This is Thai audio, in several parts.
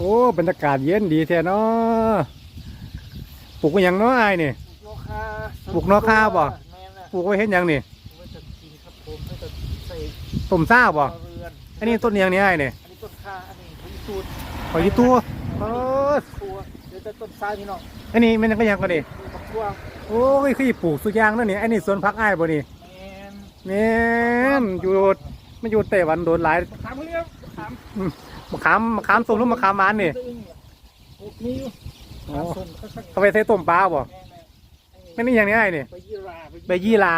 โอ้บรรยากาศเย็นดีแท้เนาะปลูกไว้หยังเนาะไอ้ายนี่ ปลูกนกคาปลูกนกคาบ่ แม่นน่ะปลูกไว้เห็นยังนี่ไว้จะกินครับผมไว้จะใส่ต้มซ่าบ่ครัวเรือนอันนี้ต้นเนียงนี่ไอ้ายนี่อันนี้ต้นคาอันนี้ผงสูตรขอยี่ตัวเออตัวเดี๋ยวจะต้นซ้ายพี่น้องอันนี้มันก็ยังก็ดิมีบักทั่วโอ้ยคือปลูกสุยางนั่นนี่อันนี้สวนพักอ้ายบ่นี่แม่นแม่นอยู่มันอยู่ไต้หวันโดนหลายมะขามเรียก มะขามมะขามมะขามส้มหรือมะขามหวานนี่ตัวเองเนี่ยปลูกนี่อยู่อ๋อมะขามส้มสักเอาไปใส่ต้มปลาบ่ๆอันนี้อย่างนี้ไอ้ายนี่ใบยี่ราใบยี่หรา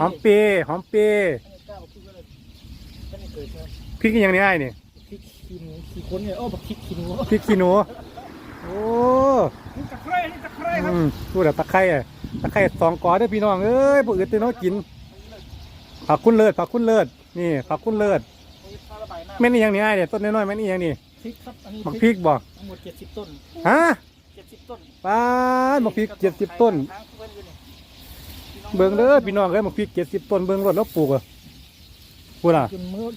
หอมแปรหอมปีหอมเปรย์หอมเปรย์อันนี้เก้าพูดไว้เลยอันนี้เกิดครับพริกอย่างนี้ไอ้ายนี่พริกขี้หนูขี้คนเนี่ยโอ้บักพริกขี้หนูพริกขี้หนูโอ้นี่ตะไคร้นี่ตะไคร้ครับอืมพูดแบบตะไคร้อะตะไคร้สองกอเด้อพี่น้องเอ้ยบ่อื่นตื่นเนาะกินผักคุณเลิศผักคุณเลิศนี่ผักคุณเลิศ นี่ปลาระบายน้ำแม่นอี่อย่างนี้ไอ้ายเนี่ยต้นน้อยๆแม่นอี่อย่างนี้พริกครับอันนี้มักพริกบ่ทั้งหมดเจ็ดสิบต้นฮะเจ็ดสิบต้นป้าดมักพริกเจ็ดสิบต้นเบิ่งเด้อพี่น้องเอ้ยมักพริกเจ็ดสิบต้นเบิ่งรถแล้วปลูกอะพูดอะจนมืด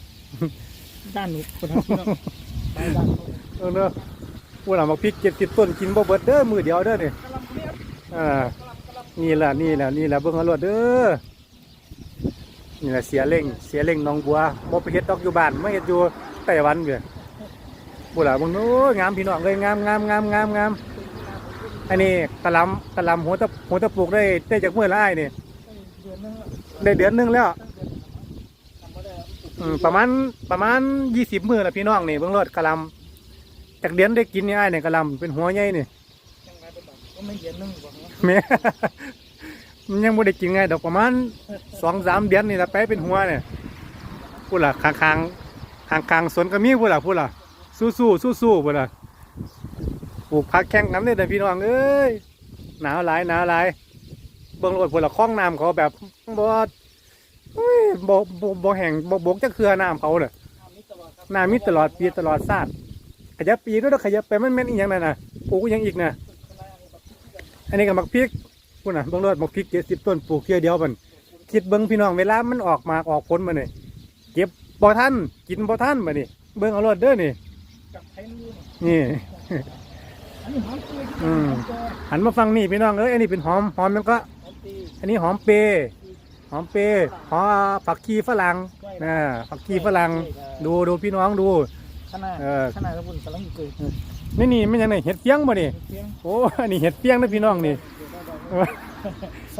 ด้านหนูคนทั้งพี่น้องไปด้านนู้นเออเด้อพูดอะมักพริกเจ็ดสิบต้นกินบ่เบิดเด้อมือเดียวเด้อนี่กะหล่ำเรียบอ่ากะหล่ำกะหล่ำนี่แหละนี่แหละนี่แหละเบิ่งเอารถเด้อ นี่แหละเสียเล่งเสียเล่งหน้องบัวบ่ไปเฮ็ดดอกอยู่บ้านมาเฮ็ดอยู่ไต้หวันเว้ยพูดอะเบิ่งโอ้ยงามพี่น้องเลยงามงามงามงามงามอันนี้กะหล่ำกะหล่ำหัวตะหัวตะปลูกได้ได้จากมื้อละอ้ายนี่เดือนนึงละได้เดือนหนึงแล้วทำมาได้อืมประมาณประมาณยี่สิบมื้อละพี่น้องนี่เบิ่งรถกะหล่ำจากเดือนได้กินนี่อ้ายนี่กะหล่ำเป็นหัวใหญ่นี่ยังไงเป็นแบบก็ไม่เดือนนึงบอกนะแม่มันยังไม่ได้กินไงดอกประมาณ สองสามเดือนนี่ละไปเป็นหัวเนี่ยพูดล่ะคางคางคางคางสวนก็มีพูดล่ะพูดล่ะสู้สู้สู้สู้พูดล่ะปลูกผักแข่งกันเลยแต่พี่น้องเอ้ยหนาวหลายหนาวหลายเบิ่งรถพูดล่ะคล้องน้ำเขาแบบบอุ้ยบ่บ่บ่แห้งบ่บกจะเครือน้ำเขาเนี่ยน้ำนี้ตลอดครับน้ำมีตลอดปีตลอดชาติขยับปีด้วยเด้อขยับไปมันแม่นอีหยังนั่นนะปลูกอีหยังอีกน่ะอันนี้ก็มักพริกพูดน่ะเบิ่งรถมักพริกเจ็ดสิบต้นปลูกเทียวเดียวมัน คิดเบิ่งพี่น้องเวลามันออกมากออกผลมาเนี่ยเก็บบ่ทันกินบ่ทันมานี่เบิ่งเอารถเด้อนี่กับไทยนู่นนี่อันนี้หอมตีอืมหอมแก่หันมาฟังนี่พี่น้องเอ้ยอันนี้เป็นหอมหอมมันก็หอมตีอันนี้หอมเปรย์หอมเปรย์หอมผักชีฝรั่งนะผักชีฝรั่งดูดูพี่น้องดูขนาดเออขนาดกระปุ่นกำลังเกิดนี่นี่มันยังไงเห็ดเฟียงบ่นี่เพียงโอ้อันนี้เห็ดเฟียงนะพี่น้องนี่เออ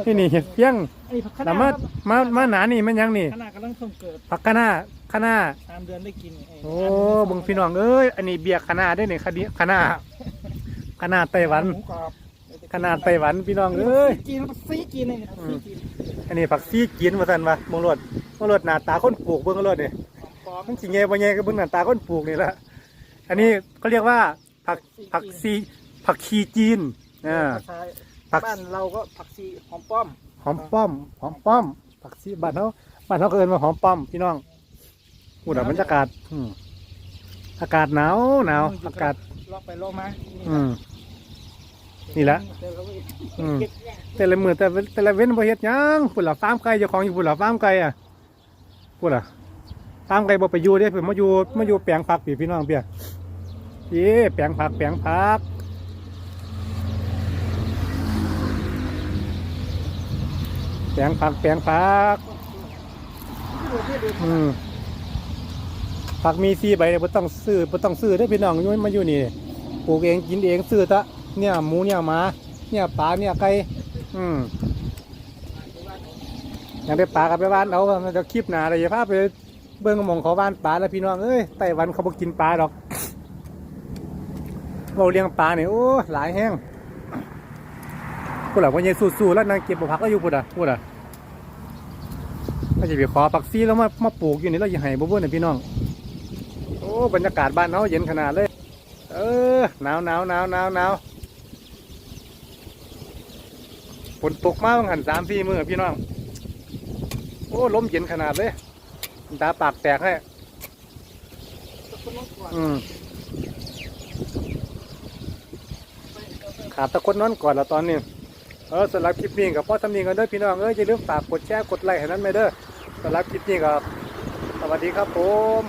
นี่นี่เห็ดเฟียงอันนี้ผักคะแต่น้ามาครับมามาหนานี่มันยังนี่ขนาดกำลังเพิ่งเกิดผักคะน้าคะน้าสามเดือนได้กินไโอ้เบึงพี่น้องเอ้ยอันนี้เบียร์คณะได้เนี่ยคดีคณะคณะไต้หวันหมูกรอบคณะไต้หวันพี่น้องเอ้ยจีนซีจีนเลยเนี่ยซีจีนอันนี้ผักซีกินมาสันวะมงรดมงรดหน้าตาคนปลูกเบิ่งรดเนี่ยปลอมมันสิเงี้ยบ่เงี้ยก็เบิ่งหน้าตาคนปลูกนี่แหละอันนี้เขาเรียกว่าผักผักซีผักชีจีนอ่าภาษา ผัก บ้านเราก็ผักชีหอมป้อมหอมป้อมหอมป้อมผักซีบ้านเขาบ้านเขาก็เอิ้นว่าหอมป้อมพี่น้องพูดแบบบรรยากาศอืมอากาศหนาวหนาวอากาศ ลอกไปลอกมาอืม นี่แหละอืม แต่ละมือแต่ละแต่ละเว้นบ่เฮ็ดหยังพุ่นล่ะฟาร์มไก่เจ้าของอยู่พุ่นล่ะฟาร์มไก่อะพุ่นล่ะฟาร์มไก่บ่ไปอยู่เด้เพิ่นมาอยู่มาอยู่แปลงผักพี่พี่น้องเปียพี่แปลงผักแปลงผัก ปลงผักแปลงผักอืมผักมีสี่ใบเนี่ยบ่ต้องซื้อบ่ต้องซื้อเด้พี่น้องยู่มาอยู่นี่ปลูกเองกินเองซื้อตะเนี่ยหมูเนี่ยหมาเนี่ยปลาเนี่ยไก่อืมอยากได้ปลากับไปบ้านเอามันจะคลิปหนาเลยอย่าพาไปเบิ้งมองเขาบ้านปลาแล้วพี่น้องเอ้ยไต้หวันเขาบอกกินปลาดอกเราเลี้ยงปลาเนี่ยโอ้หลายแห้ง พูดหล่ะวันนี้สู้ๆแล้วนางเก็บผักก็อยู่พูดอะพูดอะก็จะไปขอผักซีแล้วมามาปลูกอยู่นี่แล้วอย่าให้บ่เบิ่นนะพี่น้อง โอ้บรรยากาศบ้านเขาเย็นขนาดเลย เออหนาวหนาวหนาวหนาวหนาวฝนตกมาบางหันสามสี่มือพี่น้อง โอ้ล้มเย็นขนาดเลยตาปากแตกให้อืมขาดตะคนนอนก่อนละตอนนี้ เออสำหรับคลิปนี้กับพ่อทำนี้กันเด้อพี่น้องเอ้ยอย่าลืมฝากกดแชร์กดไลค์ให้นั้นไม่เด้อสำหรับคลิปนี้กับสวัสดีครับผม